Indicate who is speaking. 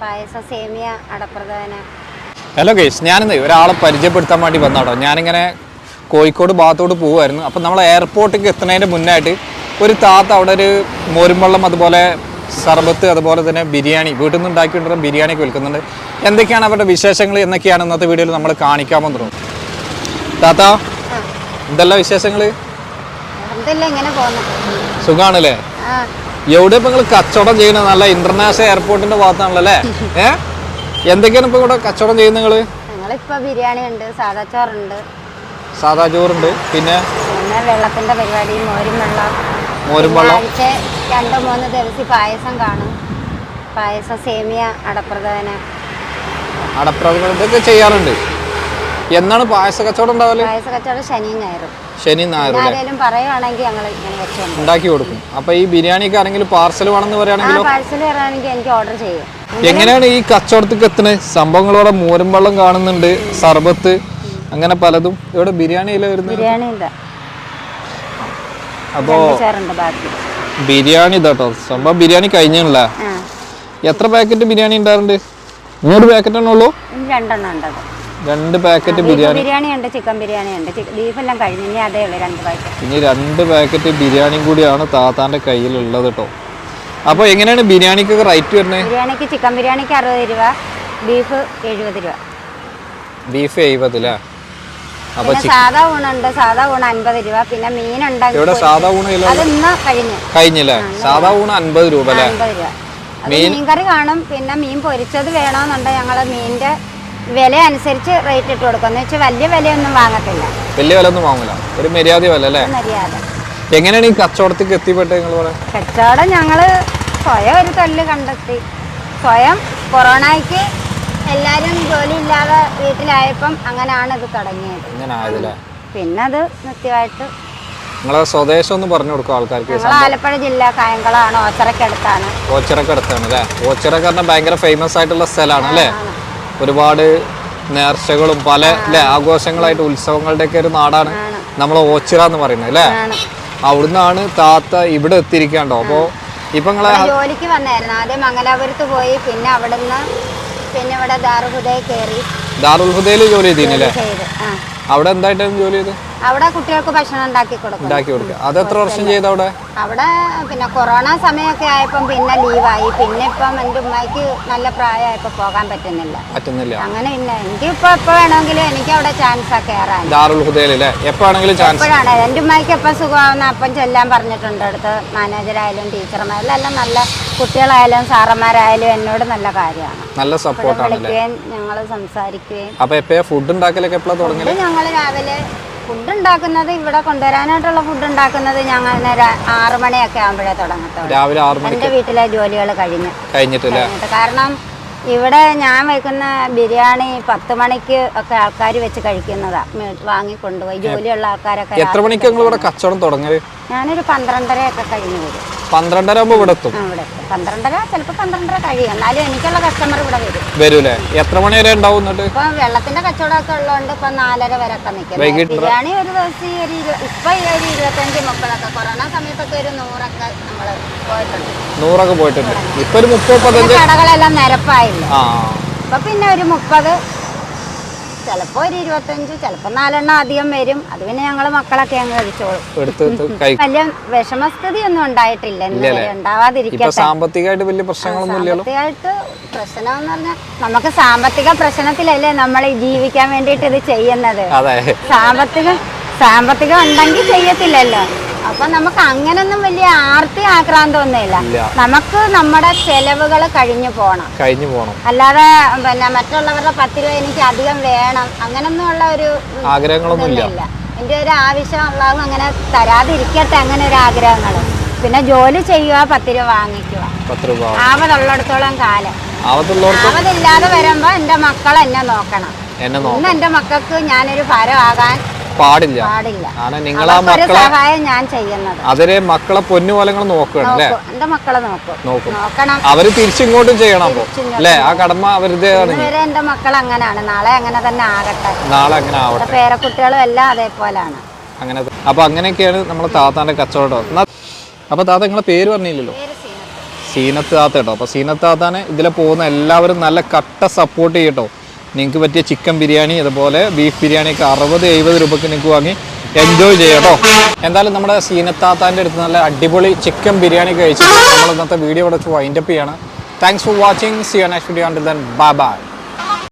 Speaker 1: പായസം സേമിയ അടപ്രധാന
Speaker 2: hello ഗേഷ് ഞാനിന്ന് ഒരാളെ പരിചയപ്പെടുത്താൻ വേണ്ടി വന്നാട്ടോ ഞാനിങ്ങനെ കോഴിക്കോട് ഭാഗത്തോട്ട് പോവുമായിരുന്നു അപ്പം നമ്മൾ എയർപോർട്ടിലേക്ക് എത്തുന്നതിന്റെ മുന്നായിട്ട് ഒരു താത്ത അവിടെ ഒരു മോരുംവെള്ളം അതുപോലെ സർബത്ത് അതുപോലെ തന്നെ ബിരിയാണി വീട്ടിൽ നിന്ന് ഉണ്ടാക്കിയിട്ടുള്ള ബിരിയാണിയൊക്കെ വിൽക്കുന്നുണ്ട്. എന്തൊക്കെയാണ് അവരുടെ വിശേഷങ്ങൾ? എന്നൊക്കെയാണ് ഇന്നത്തെ വീഡിയോയിൽ നമ്മൾ കാണിക്കാൻ തോന്നുന്നു. താത്ത എന്തെല്ലാം വിശേഷങ്ങൾ സുഖാണല്ലേ? എവിടെ ഇപ്പൊ നിങ്ങൾ കച്ചവടം ചെയ്യുന്നത് നല്ല ഇന്റർനാഷണൽ എയർപോർട്ടിന്റെ ഭാഗത്താണല്ലോ അല്ലേ? ഏ? എന്തൊക്കെയാണ് ഇപ്പൊ ഇവിടെ കച്ചവടം ചെയ്യുന്നത് നിങ്ങൾ
Speaker 1: ഞങ്ങളിപ്പോ ബിരിയാണി ഉണ്ട് സാദാ ചോറുണ്ട്.
Speaker 2: സാദാ ചോറുണ്ട്. പിന്നെ?
Speaker 1: പിന്നെ വെള്ളത്തിന്റെ പരിപാടി മോരും വെള്ളം.
Speaker 2: മോരും വെള്ളം.
Speaker 1: ആഴ്ച രണ്ട് മൂന്ന് ദിവസം പായസം കാണും. പായസം സേമിയ അടപ്രധാന
Speaker 2: അടപ്രഥമൻ ഇതൊക്കെ ചെയ്യാറുണ്ട്. എന്നാണ് പായസ കച്ചവടം ഉണ്ടാവൽ?
Speaker 1: പായസ കച്ചവടം ശനിയും ഞായറും.
Speaker 2: ശനി ഞായറും അല്ലേ?
Speaker 1: ആരെങ്കിലും പറയുവാണെങ്കിൽ ഞങ്ങൾ ഇങ്ങനെ വെച്ചുണ്ട്
Speaker 2: ഉണ്ടാക്കി കൊടുക്കും. അപ്പൊ ഈ ബിരിയാണിക്ക് ആരെങ്കിലും പാർസൽ വേണമെന്ന് പറയുകയാണെങ്കിലോ?
Speaker 1: വരാണെങ്കിൽ എനിക്ക് ഓർഡർ ചെയ്യും.
Speaker 2: എങ്ങനെയാണ് ഈ കച്ചവടത്തേക്ക് എത്തുന്നത് സംഭവങ്ങളോടെ മൂരം വെള്ളം കാണുന്നുണ്ട് സർബത്ത് അങ്ങനെ പലതും. ഇവിടെ വരുന്നത്?
Speaker 1: ബിരിയാണി
Speaker 2: അപ്പോ ബിരിയാണി ഇതാട്ടോ സംഭവം ബിരിയാണി കഴിഞ്ഞല്ല എത്ര പാക്കറ്റ് ബിരിയാണി ഉണ്ടാറുണ്ട് മൂന്ന് പാക്കറ്റ്
Speaker 1: ആണുള്ളൂ രണ്ടെണ്ണം
Speaker 2: രണ്ട് പാക്കറ്റ് ബിരിയാണി
Speaker 1: ബിരിയാണി. ഉണ്ട് ചിക്കൻ ബിരിയാണി ഉണ്ട് ബീഫ് എല്ലാം കഴിഞ്ഞു ഇനി അതേ ഉള്ളൂ രണ്ട് പാക്കറ്റ്.
Speaker 2: ഇനി രണ്ട് പാക്കറ്റ് ബിരിയാണിയും കൂടിയാണ് താത്താന്റെ കയ്യിലുള്ളത് കേട്ടോ അപ്പോൾ എങ്ങനെയാണ് ബിരിയാണിക്ക് റേറ്റ് വരുന്നത്
Speaker 1: ബിരിയാണിക്ക് ചിക്കൻ ബിരിയാണിക്ക് അറുപത് രൂപ ബീഫ് എഴുപത് രൂപ.
Speaker 2: ബീഫ് എഴുപതിലാ അപ്പൊ
Speaker 1: സാധാ ഊണുണ്ട് സാധാ ഊണ് അൻപത് രൂപ. പിന്നെ മീനുണ്ടെങ്കിൽ
Speaker 2: ഇവിടെ സാധാ ഊണ്
Speaker 1: അത് കഴിഞ്ഞു.
Speaker 2: കഴിഞ്ഞില്ലേ സാധാ ഊണ് അൻപത് രൂപ അല്ലേ
Speaker 1: അത് മീൻകറി കാണും പിന്നെ മീൻ പൊരിച്ചത് വേണമെന്നുണ്ടെങ്കിൽ ഞങ്ങൾ മീനിന്റെ വില അനുസരിച്ച് റേറ്റ് ഇട്ട് കൊടുക്കും. എന്ന് വെച്ചാൽ വലിയ വിലയൊന്നും വാങ്ങത്തില്ല.
Speaker 2: വലിയ വില ഒന്നും വാങ്ങില്ല ഒരു മര്യാദ വില അല്ലേ?
Speaker 1: മര്യാദ.
Speaker 2: എങ്ങനെയാണ് ഈ കച്ചവടത്തേക്ക് എത്തിപ്പെട്ടത് നിങ്ങൾ പറയാം
Speaker 1: കച്ചവടം ഞങ്ങൾ സ്വയം ഒരു തൊല്ല് കണ്ടെത്തി. സ്വയം കൊറോണയ്ക്ക് എല്ലാരും ജോലി ഇല്ലാതെ വീട്ടിലായപ്പം അങ്ങനെയാണ് ഇത് തുടങ്ങിയത്.
Speaker 2: ഇങ്ങനെ ആയതല്ലേ
Speaker 1: പിന്നെ അത് നിത്യമായിട്ട്
Speaker 2: നിങ്ങളെ സ്വദേശം ഒന്ന് പറഞ്ഞു കൊടുക്കും ആൾക്കാർക്ക്.
Speaker 1: ഞങ്ങൾ ആലപ്പുഴ ജില്ല കായംകുളമാണ് ഓച്ചറക്കടുത്താണ്.
Speaker 2: ഓച്ചിറക്കടുത്താണ് അല്ലേ? പറഞ്ഞാൽ ഭയങ്കര ഫേമസ് ആയിട്ടുള്ള സ്ഥലമാണ് അല്ലേ? ഒരുപാട് നേർച്ചകളും പല അല്ലെ ആഘോഷങ്ങളായിട്ട് ഉത്സവങ്ങളുടെ ഒക്കെ ഒരു നാടാണ്
Speaker 1: നമ്മളെ
Speaker 2: നമ്മൾ ഓച്ചിറ എന്ന് പറയുന്നത് അല്ലേ അവിടുന്നാണ് താത്ത ഇവിടെ എത്തിയിരിക്കാണ്ടോ അപ്പോൾ ഇപ്പൊ നിങ്ങളെ
Speaker 1: ജോലിക്ക് വന്നായിരുന്നു. ആദ്യം മംഗലാപുരത്ത് പോയി പിന്നെ അവിടുന്ന് പിന്നെ ഇവിടെ ദാറുഹുദയിൽ കയറി
Speaker 2: ദാറുൽ ഹുദയിൽ ജോലി ചെയ്തില്ലേ അവിടെ എന്തായിട്ടാണ് ജോലി ചെയ്ത്
Speaker 1: അവിടെ കുട്ടികൾക്ക് ഭക്ഷണം ഉണ്ടാക്കി കൊടുക്കും.
Speaker 2: ഉണ്ടാക്കി കൊടുക്കുക. അത് എത്ര വർഷം ചെയ്ത അവിടെ?
Speaker 1: അവിടെ പിന്നെ കൊറോണ സമയമൊക്കെ ആയപ്പം പിന്നെ ലീവായി. പിന്നെ ഇപ്പം എന്റെ ഉമ്മയ്ക്ക് നല്ല പ്രായമായപ്പോൾ പോകാൻ പറ്റുന്നില്ല.
Speaker 2: പറ്റുന്നില്ല.
Speaker 1: അങ്ങനെ പിന്നെ എനിക്ക് ഇപ്പൊ എപ്പോ വേണമെങ്കിലും എനിക്ക് അവിടെ ചാൻസ് കയറാൻ
Speaker 2: ദാറുൽ എപ്പോഴാണെങ്കിലും ചാൻസ്
Speaker 1: എപ്പോഴാണ്? എന്റെ ഉമ്മയ്ക്ക് എപ്പൊ സുഖമാവുന്ന അപ്പം ചെല്ലാൻ പറഞ്ഞിട്ടുണ്ട്. അടുത്ത് മാനേജറായാലും ടീച്ചർമാരും എല്ലാം നല്ല കുട്ടികളായാലും സാറന്മാരായാലും എന്നോട് നല്ല കാര്യമാണ്.
Speaker 2: നല്ല സപ്പോർട്ടാണ്
Speaker 1: ഞങ്ങൾ സംസാരിക്കുകയും.
Speaker 2: അപ്പൊ എപ്പോഴാ ഫുഡ് ഉണ്ടാക്കലൊക്കെ എപ്പോഴാണ് തുടങ്ങിയത്
Speaker 1: ഞങ്ങൾ രാവിലെ ഫുഡ് ഉണ്ടാക്കുന്നത് ഇവിടെ കൊണ്ടുവരാനായിട്ടുള്ള ഫുഡ് ഉണ്ടാക്കുന്നത് ഞങ്ങൾ ആറു മണിയൊക്കെ ആകുമ്പോഴേ തുടങ്ങത്തുള്ളൂ.
Speaker 2: രാവിലെ ആറു മണി
Speaker 1: എന്റെ വീട്ടിലെ ജോലികൾ കഴിഞ്ഞു.
Speaker 2: കഴിഞ്ഞിട്ടില്ല.
Speaker 1: കഴിഞ്ഞിട്ട് കാരണം ഇവിടെ ഞാൻ വെക്കുന്ന ബിരിയാണി പത്ത് മണിക്ക് ഒക്കെ ആൾക്കാർ വെച്ച് കഴിക്കുന്നതാ. വാങ്ങി കൊണ്ടുപോയി ജോലിയുള്ള ആൾക്കാരൊക്കെ
Speaker 2: എത്ര മണിക്ക് നിങ്ങൾ ഇവിടെ കച്ചവടം
Speaker 1: ഞാനൊരു പന്ത്രണ്ടരയൊക്കെ കഴിഞ്ഞു വരും.
Speaker 2: പന്ത്രണ്ടര ആകുമ്പോൾ ഇവിടെ എത്തും.
Speaker 1: ഇവിടെ. പന്ത്രണ്ടര ചിലപ്പോൾ പന്ത്രണ്ടര കഴിയും. എന്നാലും എനിക്കുള്ള കസ്റ്റമർ ഇവിടെ വരും.
Speaker 2: വരൂലേ എത്ര മണി വരെ ഉണ്ടാവും എന്നിട്ട്?
Speaker 1: ഇപ്പൊ വെള്ളത്തിന്റെ കച്ചവടമൊക്കെ ഉള്ളതുകൊണ്ട് ഇപ്പൊ നാലര വരെ ഒക്കെ നിൽക്കും
Speaker 2: വൈകിട്ട്
Speaker 1: ബിരിയാണി ഒരു ദിവസം ഈ ഒരു ഇരു- ഇപ്പൊ ഈ ഒരു ഇരുപത്തഞ്ച് മുപ്പതൊക്കെ കൊറോണ സമയത്തൊക്കെ ഒരു നൂറൊക്കെ നമ്മൾ പോയിട്ടുണ്ട്.
Speaker 2: നൂറൊക്കെ പോയിട്ടുണ്ട്. ഇപ്പൊ ഒരു മുപ്പത്
Speaker 1: പിന്നെ
Speaker 2: പതിനഞ്ച്
Speaker 1: കടകളെല്ലാം നിരപ്പായില്ല?
Speaker 2: ആ.
Speaker 1: അപ്പൊ പിന്നെ ഒരു മുപ്പത് ചിലപ്പോ ഒരു ഇരുപത്തഞ്ച് ചിലപ്പോ നാലെണ്ണം അധികം വരും. അത് പിന്നെ ഞങ്ങൾ മക്കളൊക്കെ അങ്ങ് കഴിച്ചോളും. വലിയ വിഷമസ്ഥിതി ഒന്നും ഉണ്ടായിട്ടില്ല ഉണ്ടാവാതിരിക്കട്ടെ.
Speaker 2: സാമ്പത്തികമായിട്ട് വലിയ
Speaker 1: സാമ്പത്തികമായിട്ട് പ്രശ്നം എന്ന് പറഞ്ഞാൽ നമുക്ക് സാമ്പത്തിക പ്രശ്നത്തിലല്ലേ നമ്മൾ ജീവിക്കാൻ വേണ്ടിയിട്ട് ഇത് ചെയ്യുന്നത്? സാമ്പത്തികം സാമ്പത്തികം ഉണ്ടെങ്കിൽ ചെയ്യത്തില്ലല്ലോ. അപ്പൊ നമുക്ക് അങ്ങനൊന്നും വലിയ ആർത്തി ആക്രാന്തമൊന്നുമില്ല നമുക്ക് നമ്മുടെ ചെലവുകൾ കഴിഞ്ഞു പോണം.
Speaker 2: കഴിഞ്ഞു പോണം.
Speaker 1: അല്ലാതെ പിന്നെ മറ്റുള്ളവരുടെ പത്ത് രൂപ എനിക്ക് അധികം വേണം. അങ്ങനൊന്നും ഉള്ള ഒരു
Speaker 2: ആഗ്രഹങ്ങളൊന്നും ഇല്ല.
Speaker 1: എന്റെ എന്റെ ഒരു ആവശ്യം ഉള്ളതും അങ്ങനെ തരാതിരിക്കട്ടെ അങ്ങനെ ഒരു ആഗ്രഹങ്ങൾ പിന്നെ ജോലി ചെയ്യുക പത്ത് രൂപ. വാങ്ങിക്കുക ആവതുള്ളിടത്തോളം കാലം. ആവതില്ലാതെ വരുമ്പോ എന്റെ മക്കൾ എന്നെ നോക്കണം.
Speaker 2: എന്നെ
Speaker 1: എന്റെ മക്കൾക്ക് ഞാനൊരു ഭാരമാകാൻ
Speaker 2: പാടില്ല. കാരണം നിങ്ങൾ ആ മക്കളെ
Speaker 1: സഹായം ഞാൻ ചെയ്യുന്നത്.
Speaker 2: മക്കളെ പൊന്നുപോലങ്ങൾ നോക്കണം അല്ലേ?
Speaker 1: നോക്കും. മക്കളെ നോക്കും.
Speaker 2: അവർ തിരിച്ചിങ്ങോട്ടും ചെയ്യണം അപ്പൊ അല്ലേ? ആ കടമ
Speaker 1: അവരുടെ എന്റെ മക്കൾ അങ്ങനെയാണ്. നാളെ അങ്ങനെ തന്നെ ആകട്ടെ.
Speaker 2: നാളെ അങ്ങനെ ആവട്ടെ.
Speaker 1: പേരക്കുട്ടികളും എല്ലാം അതേപോലാണ്
Speaker 2: അങ്ങനെ അപ്പൊ അങ്ങനെയൊക്കെയാണ് നമ്മളെ താത്താന്റെ കച്ചവടം. അപ്പൊ താത്ത നിങ്ങളെ പേര് പറഞ്ഞില്ലല്ലോ?
Speaker 1: സീനത്ത്.
Speaker 2: താത്ത കേട്ടോ. അപ്പൊ സീനത്ത് താത്താനെ ഇതിലെ പോകുന്ന എല്ലാവരും നല്ല കട്ട സപ്പോർട്ട് ചെയ്യട്ടോ. നിങ്ങൾക്ക് പറ്റിയ ചിക്കൻ ബിരിയാണി അതുപോലെ ബീഫ് ബിരിയാണി ഒക്കെ അറുപത് എഴുപത് രൂപയ്ക്ക് നിങ്ങൾക്ക് വാങ്ങി എൻജോയ് ചെയ്യാട്ടോ എന്തായാലും നമ്മുടെ സീനത്താത്താന്റെ അടുത്ത് നല്ല അടിപൊളി ചിക്കൻ ബിരിയാണി കഴിച്ചിട്ട് നമ്മൾ ഇന്നത്തെ വീഡിയോ ഇവിടെ വൈൻഡപ്പ് ചെയ്യാണ്. Thanks for watching see you next video and then bye bye